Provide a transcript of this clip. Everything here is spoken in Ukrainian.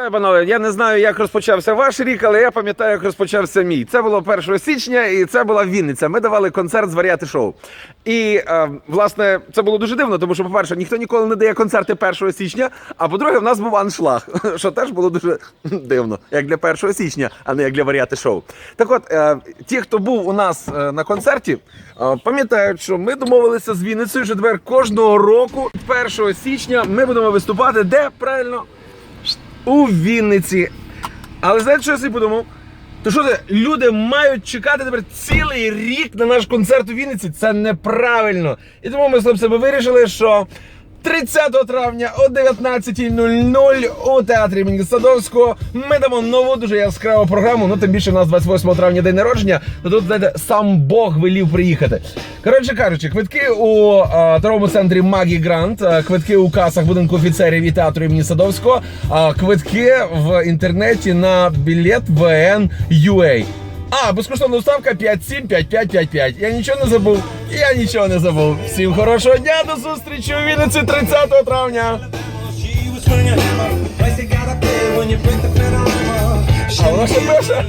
Вітаю, панове. Я не знаю, як розпочався ваш рік, але я пам'ятаю, як розпочався мій. Це було 1 січня, і це була Вінниця. Ми давали концерт з варіати шоу. І е, власне це було дуже дивно, тому що, по-перше, ніхто ніколи не дає концерти 1 січня. А по-друге, в нас був аншлаг, що теж було дуже дивно, як для 1 січня, а не як для варіати шоу. Так от, е, ті, хто був у нас е, на концерті, е, пам'ятають, що ми домовилися з Вінницею, що тепер кожного року, 1 січня, ми будемо виступати де правильно у Вінниці. Але знаєте, що я собі подумав? То що це люди мають чекати тепер цілий рік на наш концерт у Вінниці? Це неправильно. І тому ми з себе вирішили, що 30 травня о 19.00 у театрі імені Садовського ми дамо нову дуже яскраву програму. Ну тим більше у нас 28 травня день народження. То тут знаєте, сам Бог велів приїхати. Коротше кажучи, квитки у е, торговому центрі Магі Грант, квитки у касах будинку офіцерів і театру імені Садовського, а квитки в інтернеті на білет ВН.UA. А, безкоштовна доставка 575555. Я нічого не забув. Я нічого не забув. Всім хорошого дня, до зустрічі у Вінниці 30 травня. А воно ще.